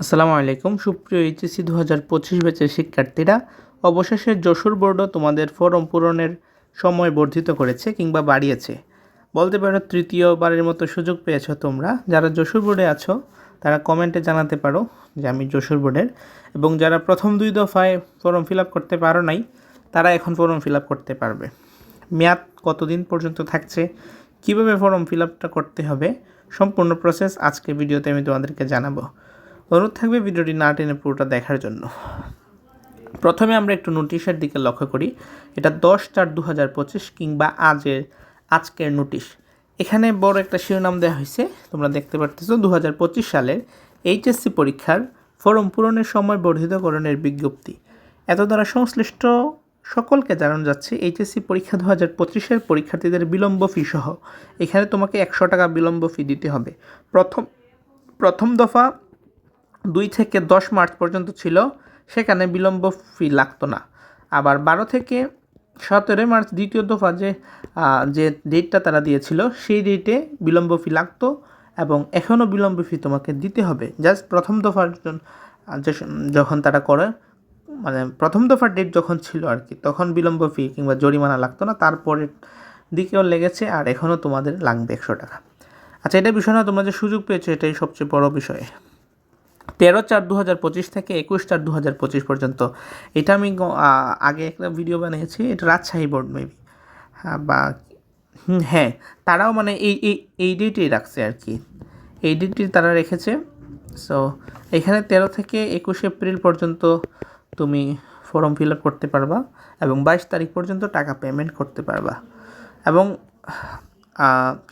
আসসালামু আলাইকুম। সুপ্রিয় এইচএসসি দু হাজার পঁচিশ ব্যাচের শিক্ষার্থীরা, অবশেষে যশোর বোর্ডও তোমাদের ফর্ম পূরণের সময় বর্ধিত করেছে কিংবা বাড়িয়েছে। বলতে পারো তৃতীয়বারের মতো সুযোগ পেয়েছ তোমরা। যারা যশোর বোর্ডে আছো, তারা কমেন্টে জানাতে পারো যে আমি যশোর বোর্ডের। এবং যারা প্রথম দুই দফায় ফর্ম ফিল আপ করতে পারো নাই, তারা এখন ফর্ম ফিল আপ করতে পারবে। মেয়াদ কতদিন পর্যন্ত থাকছে, কীভাবে ফর্ম ফিল আপটা করতে হবে, সম্পূর্ণ প্রসেস আজকে ভিডিওতে আমি তোমাদেরকে জানাব। অনুরোধ থাকবে ভিডিওটি না টেনে পুরোটা দেখার জন্য। প্রথমে আমরা একটু নোটিশের দিকে লক্ষ্য করি। এটা দশ চার দু হাজার পঁচিশ কিংবা আজের, আজকের নোটিশ। এখানে বড় একটা শিরোনাম দেওয়া হয়েছে। তোমরা দেখতে পারতেছো দু হাজার পঁচিশ সালের এইচএসসি পরীক্ষার ফর্ম পূরণের সময় বর্ধিতকরণের বিজ্ঞপ্তি। এত দ্বারা সংশ্লিষ্ট সকলকে জানানো যাচ্ছে এইচএসসি পরীক্ষা দু হাজার পঁচিশের পরীক্ষার্থীদের বিলম্ব ফি সহ এখানে তোমাকে একশো টাকা বিলম্ব ফি দিতে হবে। প্রথম প্রথম দফা দুই থেকে দশ মার্চ পর্যন্ত ছিল, সেখানে বিলম্ব ফি লাগতো না। আবার বারো থেকে সতেরোই মার্চ দ্বিতীয় দফা যে যে ডেটটা তারা দিয়েছিল, সেই ডেটে বিলম্ব ফি লাগতো এবং এখনও বিলম্ব ফি তোমাকে দিতে হবে। জাস্ট প্রথম দফার যখন তারা করে মানে প্রথম দফার ডেট যখন ছিল আর কি, তখন বিলম্ব ফি কিংবা জরিমানা লাগতো না। তারপরের দিকেও লেগেছে আর এখনও তোমাদের লাগবে একশো টাকা। আচ্ছা এটা বিষয় না তোমরা যে সুযোগ পেয়েছ, এটাই সবচেয়ে বড় বিষয়। তেরো চার দু হাজার পঁচিশ থেকে একুশ চার দু হাজার পঁচিশ পর্যন্ত। এটা আমি আগে একটা ভিডিও বানিয়েছি, এটা রাজশাহী বোর্ড মেবি হ্যাঁ বা হ্যাঁ তারাও মানে এই এই এই ডেটেই রাখছে আর কি। এই ডেটটি তারা রেখেছে। সো এখানে তেরো থেকে একুশ এপ্রিল পর্যন্ত তুমি ফর্ম ফিল আপ করতে পারবা এবং বাইশ তারিখ পর্যন্ত টাকা পেমেন্ট করতে পারবা। এবং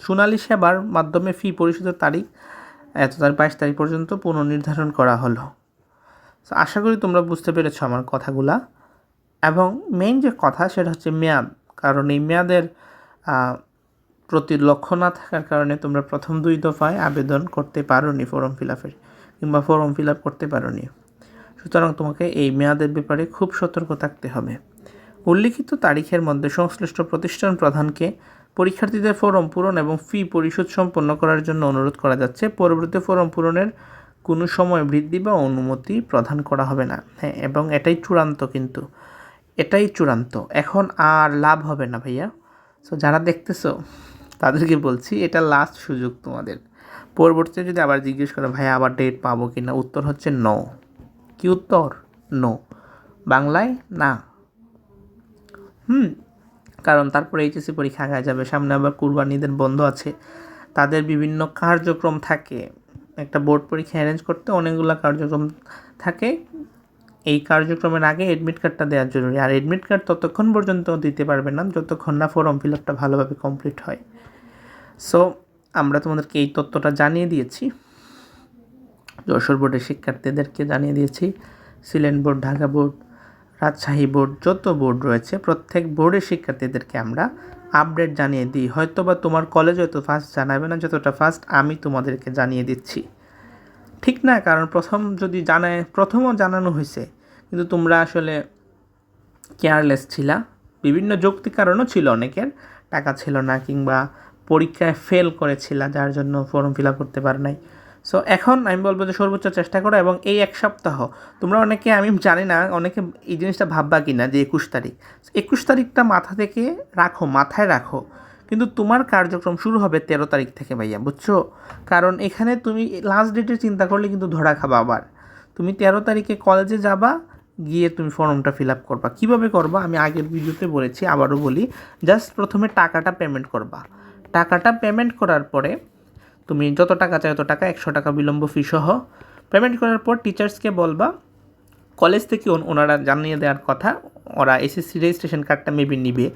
সোনালী সেবার মাধ্যমে ফি পরিশোধের তারিখ এত তার বাইশ তারিখ পর্যন্ত পুনর্নির্ধারণ করা হলো। So, আশা করি তোমরা বুঝতে পেরেছ আমার কথাগুলা। এবং মেইন যে কথা সেটা হচ্ছে মেয়াদ। কারণ এই মেয়াদের প্রতি লক্ষ্য না থাকার কারণে তোমরা প্রথম দুই দফায় আবেদন করতে পারোনি ফর্ম ফিল আপের কিংবা ফর্ম ফিল আপ করতে পারোনি। সুতরাং তোমাকে এই মেয়াদের ব্যাপারে খুব সতর্ক থাকতে হবে। উল্লিখিত তারিখের মধ্যে সংশ্লিষ্ট প্রতিষ্ঠান প্রধানকে পরীক্ষার্থীদের ফর্ম পূরণ এবং ফি পরিশোধ সম্পন্ন করার জন্য অনুরোধ করা যাচ্ছে। পরবর্তী ফর্ম পূরণের কোনো সময় বৃদ্ধি বা অনুমতি প্রদান করা হবে না। হ্যাঁ এবং এটাই চূড়ান্ত কিন্তু। এটাই চূড়ান্ত। এখন আর লাভ হবে না ভাইয়া। সো যারা দেখতেছো, তাদেরকে বলছি, এটা লাস্ট সুযোগ তোমাদের। পরবর্তীতে যদি আবার জিজ্ঞেস করে ভাই আবার ডেট পাবো কি না উত্তর হচ্ছে ন কি উত্তর? নো বাংলায়? না। হুম কারণ তারপরে এইচএসসি পরীক্ষা আগায় যাবে, সামনে আবার কুরবানিদের বন্ধ আছে। তাদের বিভিন্ন কার্যক্রম থাকে। একটা বোর্ড পরীক্ষা অ্যারেঞ্জ করতে অনেকগুলো কার্যক্রম থাকে। এই কার্যক্রমের আগে এডমিট কার্ডটা দেওয়া জরুরি। আর এডমিট কার্ড ততক্ষণ পর্যন্ত দিতে পারবে না, যতক্ষণ না ফর্ম ফিল আপটা ভালোভাবে কমপ্লিট হয়। সো আমরা তোমাদেরকে এই তথ্যটা জানিয়ে দিয়েছি। যশোর বোর্ডের শিক্ষার্থীদেরকে জানিয়ে দিয়েছি। Sylhet board, Dhaka board Rajshahi board, যত বোর্ড রয়েছে, প্রত্যেক বোর্ডের শিক্ষার্থীদেরকে আমরা আপডেট জানিয়ে দিই। হয়তো বা তোমার কলেজ হয়তো ফার্স্ট জানাবে না, যতটা ফার্স্ট আমি তোমাদেরকে জানিয়ে দিচ্ছি। ঠিক না, কারণ প্রথম যদি জানায়, প্রথমও জানানো হয়েছে, কিন্তু তোমরা আসলে কেয়ারলেস ছিলা। বিভিন্ন যৌক্তিক কারণও ছিল, অনেকের টাকা ছিল না, কিংবা পরীক্ষায় ফেল করেছিলা, যার জন্য ফর্ম ফিল আপ করতে পারে নাই। সো এখন আমি বলব যে সর্বোচ্চ চেষ্টা করো এবং এই এক সপ্তাহ, তোমরা অনেকে, আমি জানি না, অনেকে এই জিনিসটা ভাববা কি না যে একুশ তারিখ। একুশ তারিখটা মাথা থেকে রাখো, মাথায় রাখো। কিন্তু তোমার কার্যক্রম শুরু হবে তেরো তারিখ থেকে, ভাইয়া, বুঝছ? কারণ এখানে তুমি লাস্ট ডেটের চিন্তা করলে কিন্তু ধরা খাবা আবার। তুমি তেরো তারিখে কলেজে যাবা, গিয়ে তুমি ফর্মটা ফিল আপ করবা। কীভাবে করবা? আমি আগের ভিডিওতে বলেছি, আবারও বলি জাস্ট প্রথমে টাকাটা পেমেন্ট করবা। টাকাটা পেমেন্ট করার পরে তুমি যত টাকা চাই তত টাকা, একশো টাকা বিলম্ব ফি সহ পেমেন্ট করার পর টিচার্সকে বলবা, কলেজ থেকে ওনারা জানিয়ে দেওয়ার কথা, ওরা এসএসসি রেজিস্ট্রেশন কার্ডটা মেবি নিবে,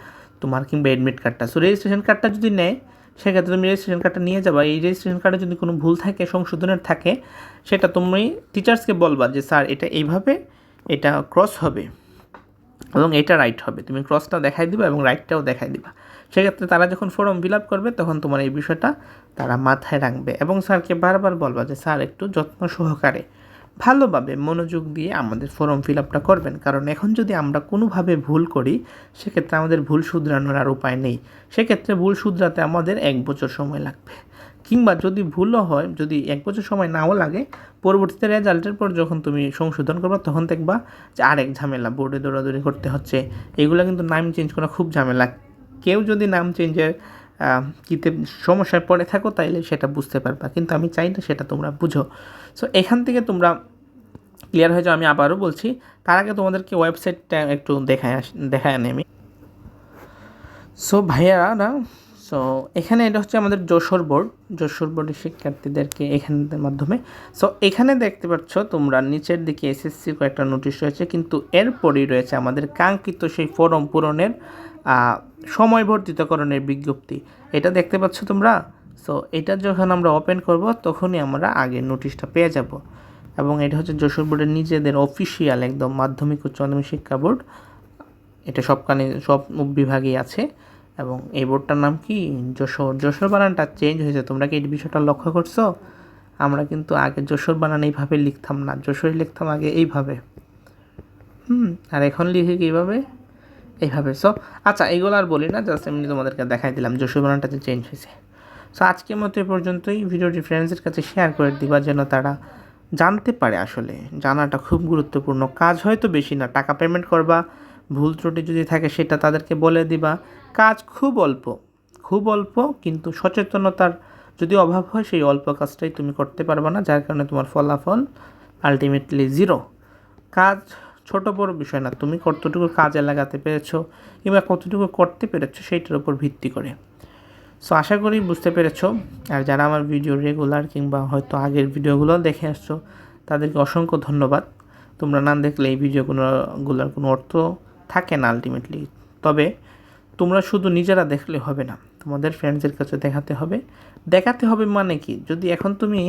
তোমার কিংবা অ্যাডমিট কার্ডটা সো রেজিস্ট্রেশন কার্ডটা যদি নেয়, সেক্ষেত্রে তুমি রেজিস্ট্রেশন কার্ডটা নিয়ে যাবা। এই রেজিস্ট্রেশন কার্ডে যদি কোনো ভুল থাকে, সংশোধনের থাকে, সেটা তুমি টিচার্সকে বলবা যে, স্যার, এটা এইভাবে, এটা ক্রস হবে এবং এটা রাইট হবে। তুমি ক্রসটা দেখাই দিবা এবং রাইটটাও দেখাই দিবা। সেক্ষেত্রে তারা যখন ফর্ম ফিল আপ করবে, তখন তোমার এই বিষয়টা তারা মাথায় রাখবে এবং স্যারকে বারবার বলবা যে, স্যার, একটু যত্ন সহকারে ভালোভাবে মনোযোগ দিয়ে আমাদের ফর্ম ফিল আপটা করবেন। কারণ এখন যদি আমরা কোনোভাবে ভুল করি, সেক্ষেত্রে আমাদের ভুল শুধরানোর আর উপায় নেই। সেক্ষেত্রে ভুল শুধরাতে আমাদের এক বছর সময় লাগবে। কিংবা যদি ভুলও হয়, যদি এক বছর সময় নাও লাগে, পরবর্তীতে রেজাল্টের পর যখন তুমি সংশোধন করবা, তখন দেখবা যে, আরেক ঝামেলা, বোর্ডে দৌড়াদৌড়ি করতে হচ্ছে। এগুলো কিন্তু নাম চেঞ্জ করা খুব ঝামেলা। কেউ যদি নাম চেঞ্জের কিতে সমস্যায় পড়ে থাকো, তাইলে সেটা বুঝতে পারবা। কিন্তু আমি চাই না সেটা তোমরা বুঝো। সো এখান থেকে তোমরা ক্লিয়ার হয়ে যাও। আমি আবারও বলছি, তার আগে তোমাদেরকে ওয়েবসাইটটা একটু দেখায় দেখায় আনি আমি। সো ভাইয়ারা, না? সো এখানে এটা হচ্ছে আমাদের যশোর বোর্ড যশোর বোর্ডের শিক্ষার্থীদেরকে এখানের মাধ্যমে। সো এখানে দেখতে পাচ্ছ তোমরা, নিচের দিকে এসএসসি কয়েকটা নোটিশ রয়েছে। কিন্তু এরপরই রয়েছে আমাদের কাঙ্ক্ষিত সেই ফর্ম পূরণের সময়বর্ধিতকরণের বিজ্ঞপ্তি। এটা দেখতে পাচ্ছ তোমরা? সো এটা যখন আমরা ওপেন করব, তখনই আমরা আগে নোটিশটা পেয়ে যাব। এবং এটা হচ্ছে যশোর বোর্ডের নিজেদের অফিসিয়াল একদম মাধ্যমিক উচ্চ মাধ্যমিক শিক্ষা বোর্ড। এটা সবখানে, সব বিভাগেই আছে। এবং এই বোর্ডটার নাম কি? যশোর। যশোর বানানটা চেঞ্জ হয়েছে। তোমরা কি এই বিষয়টা লক্ষ্য করছ? আমরা কিন্তু আগে যশোর বানান এইভাবে লিখতাম না। যশোর লিখতাম আগে এইভাবে। হুম, আর এখন লিখে কীভাবে এইভাবে। সো আচ্ছা এগুলো আর বলি না জাস্ট এমনি তোমাদেরকে দেখাই দিলাম যশোর বানানটা যে চেঞ্জ হয়েছে। সো আজকের মতো এ পর্যন্তই। ভিডিওটি ফ্রেন্ডসের কাছে শেয়ার করে দিবা যেন তারা জানতে পারে আসলে। জানাটা খুব গুরুত্বপূর্ণ। কাজ হয়তো বেশি না, টাকা পেমেন্ট করবা, ভুল ত্রুটি যদি থাকে সেটা তাদেরকে বলে দিবা। কাজ খুব অল্প খুব অল্প, কিন্তু সচেতনতার যদি অভাব হয়, সেই অল্প কাজটাই তুমি করতে পারবে না, যার কারণে তোমার ফলাফল আলটিমেটলি জিরো কাজ ছোট বড় বিষয় না, তুমি কতটুকু কাজে লাগাতে পেরেছ কিংবা কতটুকু করতে পেরেছ সেইটার উপর ভিত্তি করে। সো আশা করি বুঝতে পেরেছ। আর যারা আমার ভিডিও রেগুলার কিংবা হয়তো আগের ভিডিওগুলো দেখে আসছো, তাদেরকে অসংখ্য ধন্যবাদ। তোমরা না দেখলে এই ভিডিওগুলোগুলোর কোনো অর্থ থাকে না আলটিমেটলি তবে তোমরা শুধু নিজেরা দেখলে হবে না, তোমাদের ফ্রেন্ডসের কাছে দেখাতে হবে। দেখাতে হবে মানে কি? যদি এখন তুমি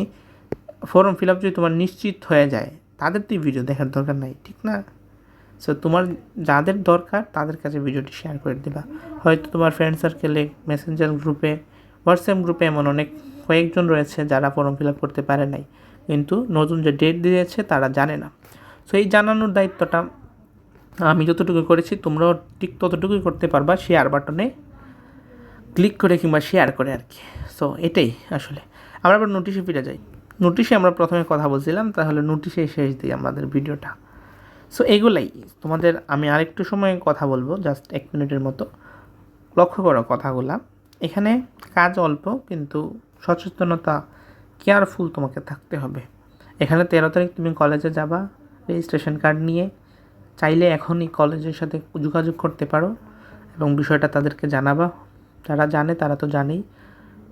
ফর্ম ফিল আপ যদি তোমার নিশ্চিত হয়ে যায় তাদের তো ভিডিও দেখার দরকার নাই, ঠিক না? সো তোমার যাদের দরকার, তাদের কাছে ভিডিওটি শেয়ার করে দেবা। হয়তো তোমার ফ্রেন্ড সার্কেলে মেসেঞ্জার গ্রুপে হোয়াটসঅ্যাপ গ্রুপে এমন অনেক কয়েকজন রয়েছে যারা ফর্ম ফিল আপ করতে পারে নাই। কিন্তু নতুন যে ডেট দিয়েছে, তারা জানে না। সো এই জানানোর দায়িত্বটা আমি যতটুকু করেছি, তোমরাও ঠিক ততটুকুই করতে পারবা শেয়ার বাটনে ক্লিক করে কিংবা শেয়ার করে আর কি। সো এটাই আসলে। আমরা আবার নোটিশে ফিরে যাই। নোটিশে আমরা প্রথমে কথা বলছিলাম, তাহলে নোটিশে শেষ দিই আমাদের ভিডিওটা সো এগুলাই। তোমাদের আমি আরেকটু সময় কথা বলব জাস্ট এক মিনিটের মতো। লক্ষ্য করো কথাগুলা। এখানে কাজ অল্প, কিন্তু সচেতনতা কেয়ারফুল তোমাকে থাকতে হবে। এখানে তেরো তারিখ তুমি কলেজে যাবা রেজিস্ট্রেশন কার্ড নিয়ে। চাইলে এখনই কলেজের সাথে যোগাযোগ করতে পারো এবং বিষয়টা তাদেরকে জানাবা। যারা জানে, তারা তো জানেই।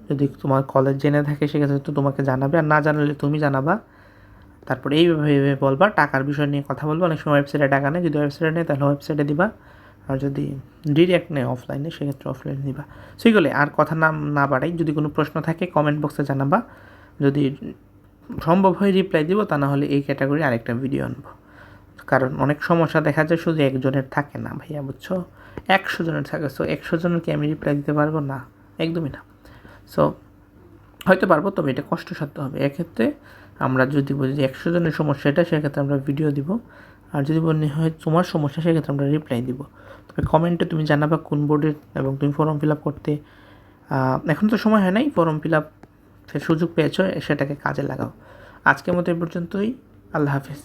যদি তোমার কলেজ জেনে থাকে, সেক্ষেত্রে তো তোমাকে জানাবে। আর না জানালে তুমি জানাবা। তারপরে এইভাবে বলবা। টাকার বিষয় নিয়ে কথা বলব। অনেক সময় ওয়েবসাইটে টাকা নেই। যদি ওয়েবসাইটে নেই, তাহলে ওয়েবসাইটে দিবা। আর যদি ডিরেক্ট নেই অফলাইনে সেক্ষেত্রে অফলাইনে দিবা। সেগুলো আর কথা না না বাড়াই। যদি কোনো প্রশ্ন থাকে কমেন্ট বক্সে জানাবা। যদি সম্ভব হয় রিপ্লাই দিব, তা না হলে এই ক্যাটাগরি আরেকটা ভিডিও আনব। কারণ অনেক সমস্যা দেখা যায়, শুধু একজনের থাকে না ভাইয়া, বুঝছ? একশো জনের থাকে। সো একশো জনকে আমি রিপ্লাই দিতে পারব? না। একদমই না। সো হয়তো পারব, তবে এটা কষ্টসাধ্য হবে। এক্ষেত্রে আমরা যদি বলি যে একশো জনের সমস্যা এটা, সেক্ষেত্রে আমরা ভিডিও দিব। আর যদি বলি হয় তোমার সমস্যা, সেক্ষেত্রে আমরা রিপ্লাই দিব। তবে কমেন্টে তুমি জানাবা কোন বোর্ডের এবং তুমি ফর্ম ফিল আপ করতে এখন তো সময় হয় নাই ফর্ম ফিল আপ সুযোগ পেয়েছ, সেটাকে কাজে লাগাও। আজকের মতো এ পর্যন্তই। আল্লাহ হাফিজ।